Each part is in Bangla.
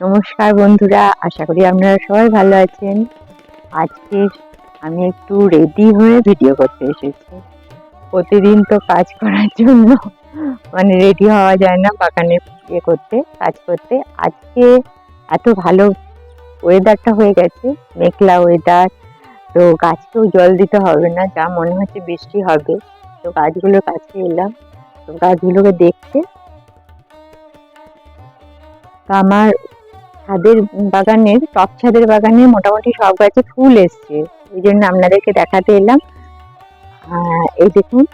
নমস্কার বন্ধুরা, আশা করি আপনারা সবাই ভালো আছেন। আজকে আমি একটু রেডি হয়ে ভিডিও করতে এসেছি। প্রতিদিন তো কাজ করার জন্য মানে রেডি হওয়া যায় না বাগানে ইয়ে করতে, কাজ করতে। আজকে এত ভালো ওয়েদারটা হয়ে গেছে, মেঘলা ওয়েদার তো গাছকেও জল দিতে হবে না, যা মনে হচ্ছে বৃষ্টি হবে। তো গাছগুলোর কাছে এলাম, তো গাছগুলোকে দেখতে। আমার ছাদের বাগানের, টপ ছাদের বাগানে মোটামুটি সব গাছে ফুল এসছে। ওই জন্য আপনাদেরকে দেখাতে এলাম। এই দেখুন,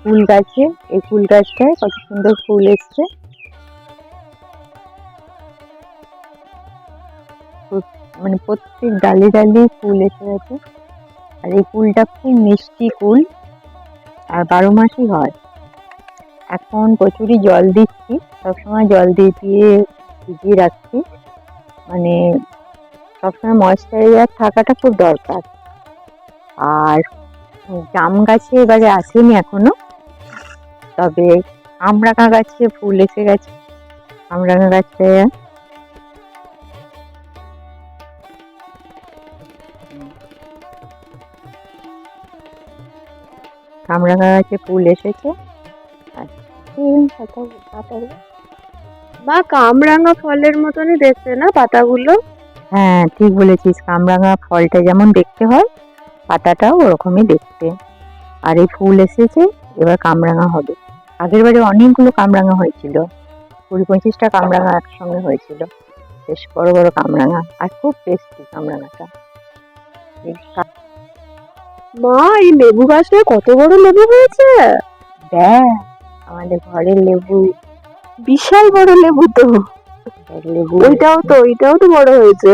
ফুল গাছে, এই ফুল গাছটায় কত সুন্দর ফুল এসছে। মানে প্রত্যেক ডালে ডালে ফুল এসে গেছে। আর এই ফুলটা খুব মিষ্টি ফুল, আর বারো মাসই হয়। এখন প্রচুরই জল দিচ্ছি, সবসময় জল দিয়ে দিয়ে ভিজিয়ে রাখছি। মানে সবসময় ময়েশ্চারাইজার থাকাটা খুব দরকার। আর জাম গাছে এবারে আসেনি এখনও। তবে আমরাঙা গাছে ফুল এসে গেছে। আমরাঙা গাছে কামরাঙা গাছে ফুল এসেছে। তিন পাতা বা কামরাঙা ফলের মতনই দেখতে না পাতাগুলো? হ্যাঁ ঠিক বলেছিস। কামরাঙা ফলটা যেমন দেখতে হয় পাতাটাও ওরকমই দেখতে। আর এই ফুল এসেছে এবার কামরাঙা হবে। আগের বারে অনেকগুলো কামরাঙা হয়েছিল। কুড়ি পঁচিশটা কামরাঙা একসঙ্গে হয়েছিল। বেশ বড় বড় কামরাঙা আর খুব টেস্টি কামরাঙাটা। মা এই লেবু গাছটায় কত বড় লেবু হয়েছে? দেখ আমাদের ঘরের লেবু বিশাল বড় লেবু তো। ওইটাও তো ওইটাও তো বড় হয়েছে।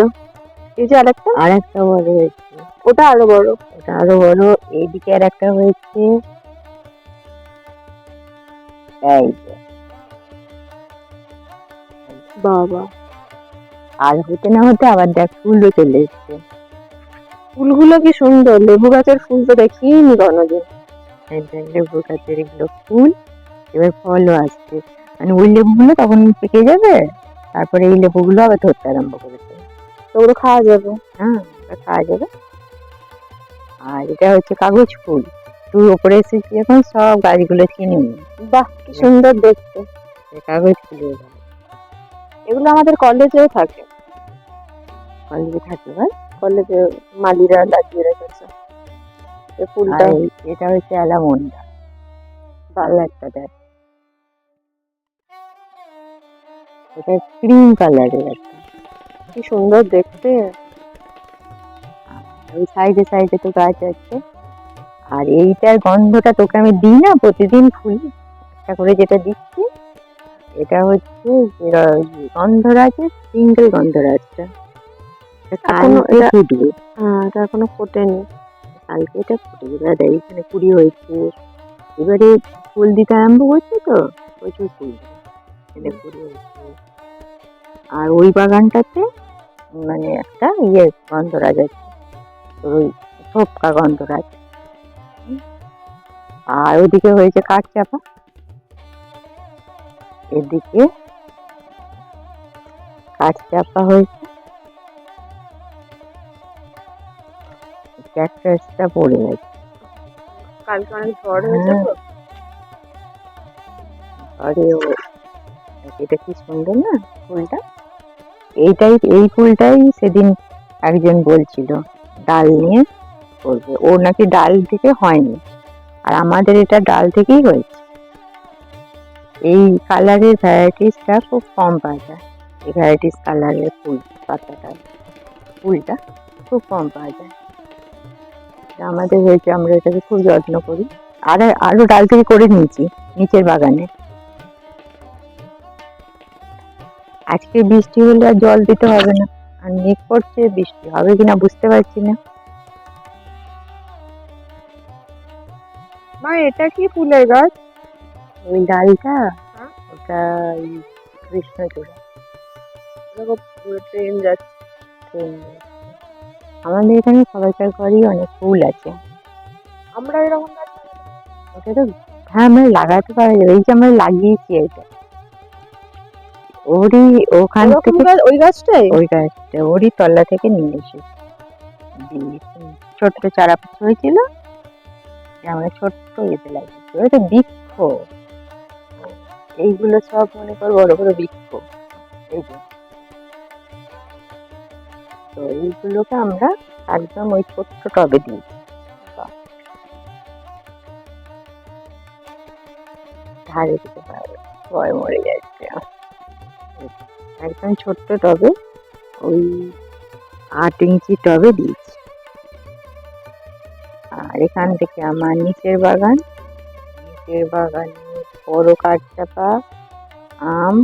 এই যে আরেকটা? আর একটা বড় হয়েছে। ওটা আরও বড়। ওটা আরও বড়। এইদিকে আর একটা হয়েছে। এই বাবা। আর হতে না হতে আবার দেখ ফুলও চলে এসছে। ফুলগুলো কি সুন্দর। লেবু গাছের ফুল তো দেখিনি কোনোদিন। দেখ লেবু গাছের এগুলো ফুল। এবার ফলও আসছে। মানে ওই লেবুগুলো তখন পেকে যাবে তারপরে এই লেবুগুলো আবার ধরতে আরম্ভ করেছে। তো ওগুলো খাওয়া যাবে হ্যাঁ খাওয়া যাবে। আর এটা হচ্ছে কাগজ ফুল। তুই ওপরে এসেছি এখন সব গাছগুলো চিনে বাহ কি সুন্দর দেখতে। কাগজ ফুলের গাছ এগুলো আমাদের কলেজেও থাকে। কলেজে থাকে ভাই কলেজে মালিরা লাগিয়ে রেখেছে। এই ফুলটা। এটা হচ্ছে অ্যালামন্ডা। ভালো একটা দেখ এটা ক্রিম কালারের একটা। কি সুন্দর দেখতে। ওই সাইডে সাইডে তো গাছ আছে। আর এইটার গন্ধটা তোকে আমি দিই না প্রতিদিন ফুল একটা করে যেটা দিচ্ছি এটা হচ্ছে গন্ধরাজের সিঙ্গেল গন্ধরাজটা। এটা এখনও কালকে এটা- ফুটবে। এটা এখনও ফোটেনি। কালকে এটা ফুটবে। দাদা এইখানে কুড়ি হয়েছে। এবারে ফুল দিতে আরম্ভ করছে তো প্রচুর ফুল কুড়ি আর ওই বাগানটাতে মানে একটা ইয়ে গন্ধরাজ আছে ওই থোপকা গন্ধরাজ। আর ওদিকে হয়েছে কাঠ চাপা। এদিকে কাঠচাপা হয়েছে। ক্যাকটাসটা পড়ে গেছে। কালকে অনেক ঝড় হয়েছে তো? আরে ও এটা কি সুন্দর না ফুলটা? এইটাই, এই ফুলটাই সেদিন একজন বলছিল, ডাল নিয়ে করবে। ও নাকি ডাল থেকে হয়নি। আর আমাদের এটা ডাল থেকেই হয়েছে। এই কালারের ভ্যারাইটিসটা খুব কম পাওয়া যায়। এই ভ্যারাইটিস কালারের ফুল, পাতাটা, ফুলটা খুব কম পাওয়া যায়। আমাদের হয়েছে, আমরা এটাকে খুব যত্ন করি। আর আরও ডাল থেকে করে নিয়েছি, নিচের বাগানে। আজকে বৃষ্টি হলে আর জল দিতে হবে না। আর মেঘ করছে বৃষ্টি হবে কিনা বুঝতে পারছি না। মা এটা কি ফুলের গাছ? ওই ডালটা? ওটা কৃষ্ণচূড়া। ট্রেন যাচ্ছে। ট্রেন আমাদের এখানে সবাইকার ঘরেই অনেক ফুল আছে। আমরা এরকম ওটা তো হ্যাঁ আমরা লাগাতে পারা। যাবে এই যে আমরা লাগিয়েছি এটা। ওরই ওখান থেকে ওই গাছটাই ওই গাছটা ওরই তলা থেকে নিয়ে ছোট্ট চারা হয়েছিল। আমরা ছোট্ট ইয়েতে লাগিয়েছি। ওই তো বৃক্ষ। এইগুলো সব মনে কর বড় বড় বৃক্ষ। এই যে। তো এইগুলোকে আমরা একদম ওই ছোট্ট টবে দিয়েছি ধারে দিতে পারবে। ভয় মরে যাচ্ছে। একদম ছোট্ট টবে ওই আট ইঞ্চি টবে দিয়েছি। আর এখান থেকে আমার নিচের বাগান, নিচের বাগানে বড় কাঠচাপা আম,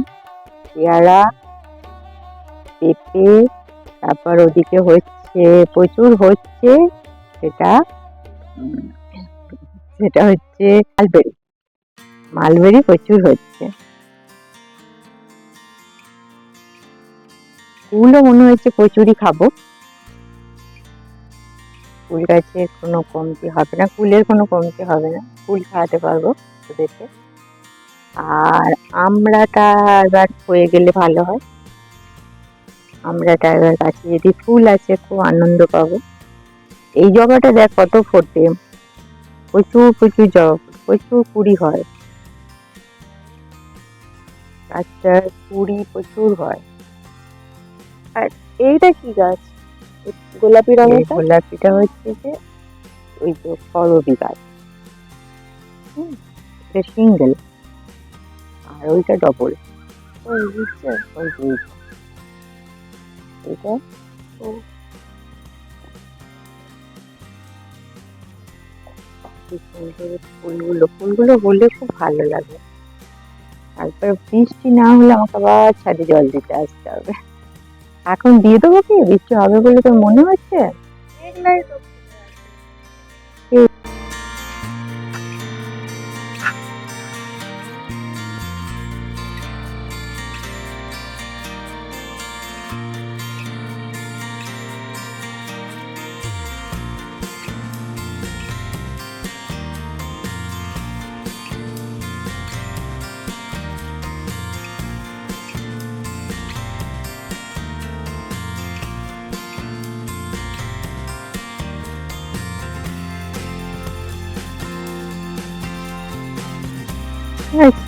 পেয়ারা, পেঁপে, তারপর ওদিকে হচ্ছে, প্রচুর হচ্ছে সেটা সেটা হচ্ছে মালবেরি। মালবেরি প্রচুর হচ্ছে। ফুলও মনে হচ্ছে প্রচুরই খাব। ফুল গাছের কোনো কমতি হবে না। ফুলের কোনো কমতি হবে না। ফুল খাওয়াতে পারব ওদেরকে। আর আমড়াটা এবার হয়ে গেলে ভালো হয়। আমড়াটা এবার গাছে যদি ফুল আছে, খুব আনন্দ পাবো। এই জবাটা দেখ কত ফোটে। প্রচুর প্রচুর জবা প্রচুর কুড়ি হয়। গাছটার কুড়ি প্রচুর হয়। এইটা কি গাছ? গোলাপি এই রঙেরটা? গোলাপিটা হচ্ছে যে ওই যে করবি গাছ। হুম, এটা সিঙ্গেল। আর ওইটা ডবল ওই বুঝছে ওই যে এটা ও। ফুলগুলো ফুলগুলো হলে খুব ভালো লাগে। তারপরে বৃষ্টি না হলে আমাকে আবার ছাদে জল দিতে আসতে হবে। এখন দিয়ে দেবো কি? বৃষ্টি হবে বলে তোর মনে হচ্ছে?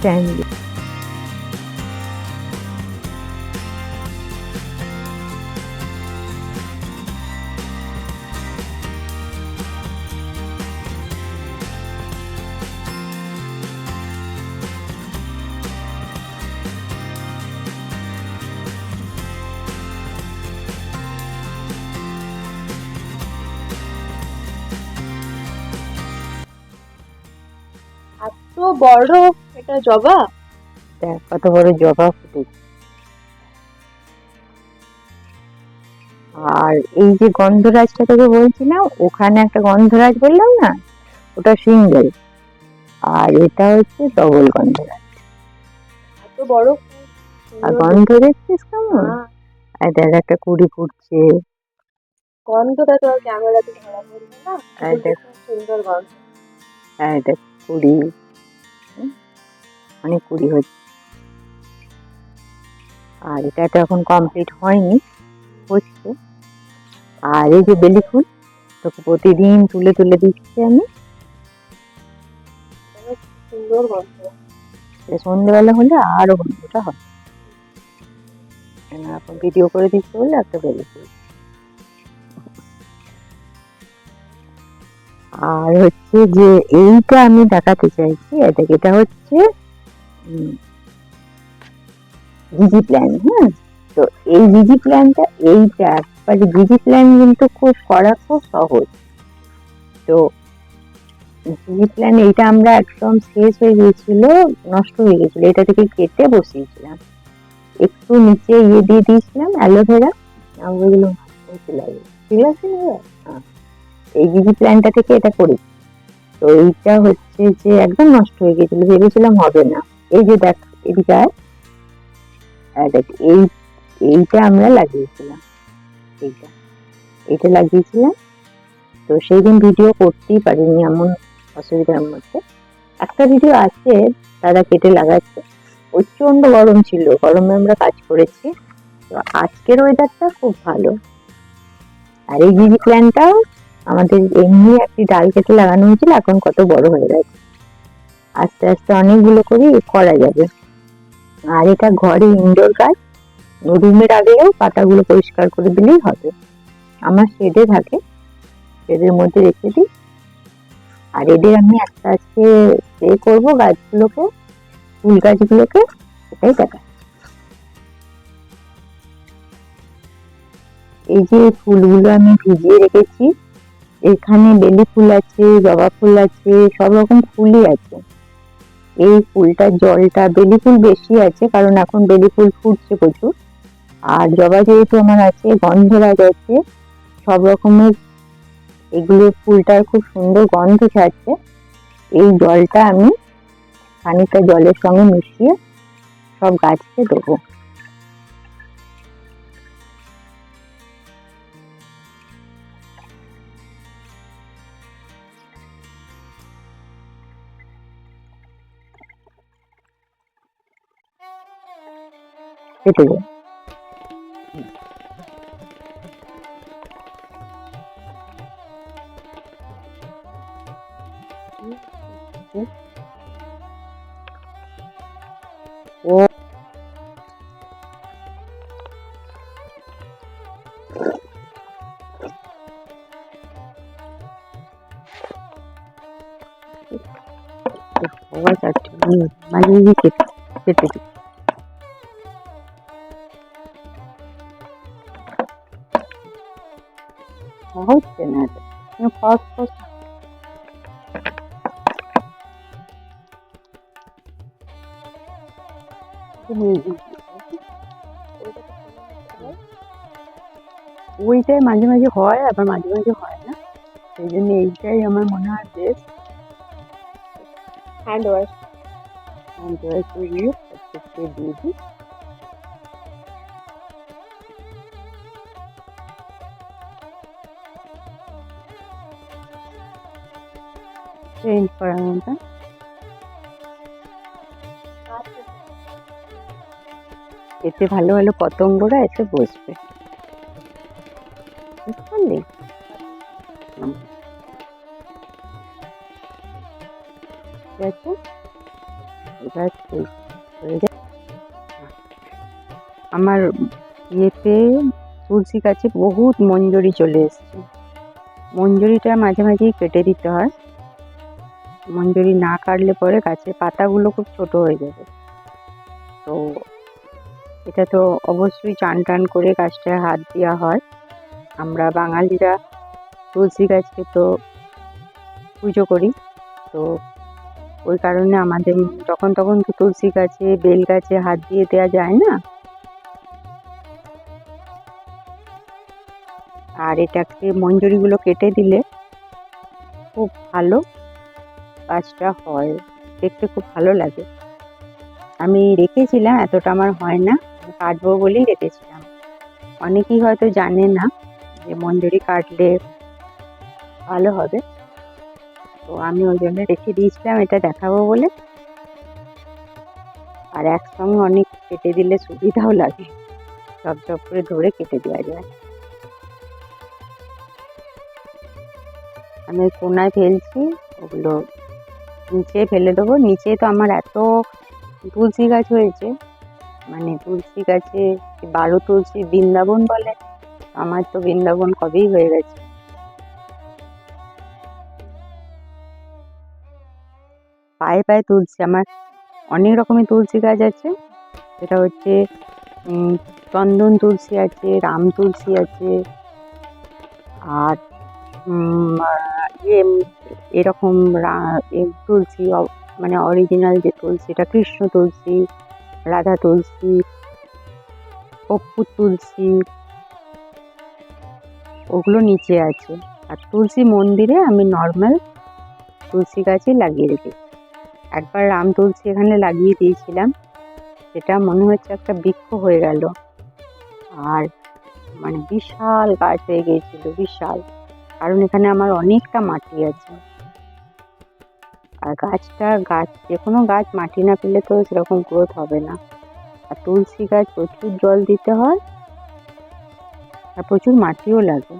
এগুলাই তো স্ট্যান্ড এত বড় এটা জবা? দেখ কত বড় জবা ফুটেছে আর এই যে গন্ধরাজটা তোকে বলছিলাম ওখানে একটা গন্ধরাজ বললাম না? ওটা সিঙ্গেল। আর এটা হচ্ছে ডবল গন্ধরাজ। এত বড় আর গন্ধ দেখছিস কেমন? হ্যাঁ, আর দেখ একটা কুড়ি ফুটছে। গন্ধটা তো আর ক্যামেরাতে ধরা পড়বে না। আর দেখ। সুন্দর গন্ধ। হ্যাঁ দেখ কুড়ি। অনেক কুড়ি হচ্ছে আর এটা তো এখন কমপ্লিট হয়নি হচ্ছে। আর এই যে বেলি ফুল তোকে প্রতিদিন তুলে তুলে দিচ্ছি আমি। সুন্দর গন্ধ। সন্ধ্যেবেলা হলে আরও গন্ধটা হয়। এখন ভিডিও করে দিচ্ছে বলে একটা বেলি ফুল। আর হচ্ছে যে এইটা আমি দেখাতে চাইছি এটা এটা হচ্ছে জিজি প্ল্যান হ্যাঁ? তো এই জিজি প্ল্যানটা এইটা একবারে জিজি প্ল্যান কিন্তু খুব করা খুব সহজ। তো জিজি প্ল্যান এইটা আমরা একদম শেষ হয়ে গিয়েছিল, নষ্ট হয়ে গেছিল এটা থেকে কেটে বসিয়েছিলাম। একটু নিচে ইয়ে দিয়ে দিয়েছিলাম অ্যালোভেরা বললাম ঠিক আছে হ্যাঁ। এই জিজি প্ল্যানটা থেকে এটা করেছি তো এইটা হচ্ছে যে একদম নষ্ট হয়ে গেছিল ভেবেছিলাম হবে না। এই যে দেখ, এদিকে। আর দেখ, এই, এইটা আমরা লাগিয়েছিলাম। এইটা এইটা লাগিয়েছিলাম। তো সেই দিন ভিডিও করতেই পারিনি, এমন অসুবিধার মধ্যে। একটা ভিডিও আছে, দাদা কেটে লাগাচ্ছে। প্রচণ্ড গরম ছিল, গরমে আমরা কাজ করেছি। তো আজকের ওয়েদারটা খুব ভালো। আর এই জিবি প্ল্যানটাও আমাদের এমনি একটি ডাল কেটে লাগানো হয়েছিল, এখন কত বড় হয়ে গেছে। আস্তে আস্তে অনেকগুলো করে করা যাবে। আর এটা ঘরে ইনডোর গাছ রুমের আগেও পাতাগুলো পরিষ্কার করে দিলেই হবে। আমার শেডে থাকে শেডের মধ্যে রেখে দিই। আর এদের আমি আস্তে আস্তে স্প্রে করব গাছগুলোকে, ফুল গাছগুলোকে, এটাই দেখা। এই যে ফুলগুলো আমি ভিজিয়ে রেখেছি, এখানে বেলি ফুল আছে, জবা ফুল আছে, সব রকম ফুলই আছে। এই ফুলটার জলটা বেলি ফুল বেশি আছে, কারণ এখন বেলি ফুল ফুটছে প্রচুর। আর জবা যেহেতু আমার আছে গন্ধরাজ আছে সব রকমের এগুলো ফুলটার খুব সুন্দর গন্ধ ছাড়ছে। এই জলটা আমি খানিকটা জলের সঙ্গে মিশিয়ে সব গাছকে দেবো। কেটে হচ্ছে না এটা ফার্স্ট ফার্স্ট ওইটাই মাঝে মাঝে হয় আবার মাঝে মাঝে হয় না সেই জন্য এইটাই আমার মনে হয় best hand wash hand wash দিয়ে দিয়ে দিই চেঞ্জ করার মতো এতে ভালো ভালো পতঙ্গরা এসে বসবে যা আমার ইয়েতে তুলসী গাছে বহুত মঞ্জরি চলে এসছে মঞ্জরিটা মাঝে মাঝেই কেটে দিতে হয় মঞ্জরি না কাটলে পরে গাছের পাতাগুলো খুব ছোট হয়ে যাবে। তো এটা তো অবশ্যই চান টান করে গাছটায় হাত দেওয়া হয়। আমরা বাঙালিরা তুলসী গাছকে তো পুজো করি। তো ওই কারণে আমাদের যখন তখন তো তুলসী গাছে, বেল গাছে হাত দিয়ে দেওয়া যায় না? আর এটাকে মঞ্জুরিগুলো কেটে দিলে খুব ভালো। গাছটা হয়, দেখতে খুব ভালো লাগে। আমি রেখেছিলাম, এতটা আমার হয় না। কাটবো বলেই রেখেছিলাম। অনেকেই হয়তো জানে না যে মঞ্জুরি কাটলে ভালো হবে। তো আমি ওই জন্য রেখে দিয়েছিলাম, এটা দেখাবো বলে। আর একসঙ্গে অনেক কেটে দিলে সুবিধাও লাগে। চপ চপ করে ধরে কেটে দেওয়া যায়। আমি কোনায় ফেলছি, ওগুলো নিচে ফেলে দেবো। নিচে তো আমার এত তুলসী গাছ হয়েছে মানে তুলসী গাছে বারো তুলসী বৃন্দাবন বলে, আমার তো বৃন্দাবন কবেই হয়ে গেছে। পায়ে পায়ে তুলসী, আমার অনেক রকমের তুলসী গাছ আছে। সেটা হচ্ছে চন্দন তুলসী আছে, রাম তুলসী আছে, আর ইয়ে এরকম তুলসী মানে অরিজিনাল যে তুলসীটা কৃষ্ণ তুলসী, রাধা তুলসী কপ্পুর তুলসী, ওগুলো নিচে আছে। আর তুলসী মন্দিরে আমি নর্মাল তুলসী গাছই লাগিয়ে রেখেছি। একবার রাম তুলসী এখানে লাগিয়ে দিয়েছিলাম, সেটা মনে হচ্ছে একটা বৃক্ষ হয়ে গেল। আর মানে বিশাল গাছ হয়ে গিয়েছিল, বিশাল। কারণ এখানে আমার অনেকটা মাটি আছে। আর গাছটা, গাছ যে কোনো গাছ মাটি না পেলে তো সেরকম গ্রোথ হবে না। আর তুলসী গাছ প্রচুর জল দিতে হয়, আর প্রচুর মাটিও লাগে।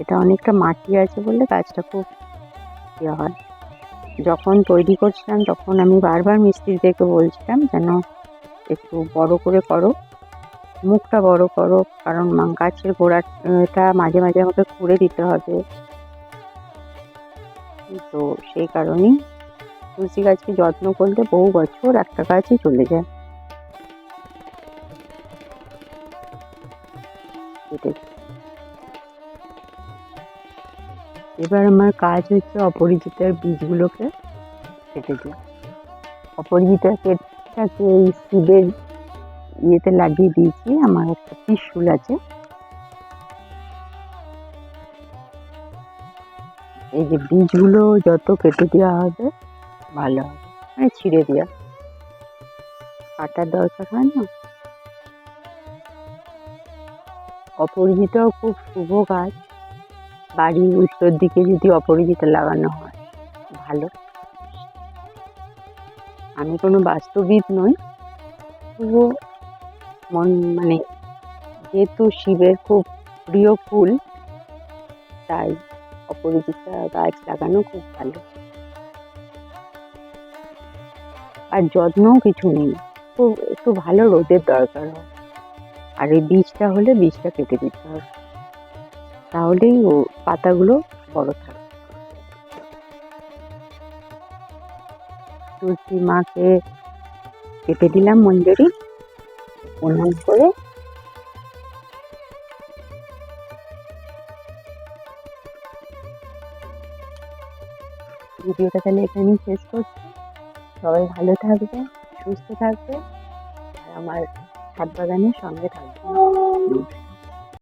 এটা অনেকটা মাটি আছে বলে গাছটা খুব ইয়ে হয়। যখন তৈরি করছিলাম তখন আমি বারবার মিস্ত্রিদেরকে বলছিলাম, যেন একটু বড় করে করো, মুখটা বড় করো, কারণ গাছের গোড়াটা মাঝে মাঝে আমাকে খুঁড়ে দিতে হবে। তো সেই কারণেই তুলসী গাছকে যত্ন করলে বহু বছর একটা গাছই চলে যায়। এবার আমার কাজ হচ্ছে অপরিচিতার বীজগুলোকে কেটে দেওয়া। অপরিচিতা কেটটাকে এই শিবের ইয়েতে লাগিয়ে দিয়েছি, আমার একটা ত্রিশুল আছে। এই যে বীজগুলো যত কেটে দেওয়া হবে, ভালো হবে। মানে ছিঁড়ে দেওয়া কাটার দরকার হয় না। অপরিচিতাও খুব শুভ গাছ বাড়ির উত্তর দিকে যদি অপরাজিতা লাগানো হয়, ভালো। আমি কোনো বাস্তবিক নই। তবুও মন মানে যেহেতু শিবের খুব প্রিয় ফুল, তাই অপরাজিতা গাছ লাগানো খুব ভালো। আর যত্নও কিছু নেই। খুব একটু ভালো রোদের দরকার হয়। আর এই বীজটা হলে বীজটা কেটে দিতে হবে। তাহলেই ও পাতাগুলো বড় থাকবে। তুলসী মাকে কেটে দিলাম মঞ্জুরি। প্রণাম করে ভিডিওটা তাহলে এখানেই শেষ করছি। সবাই ভালো থাকবে সুস্থ থাকবে আর আমার ছাদ বাগানের সঙ্গে থাকবে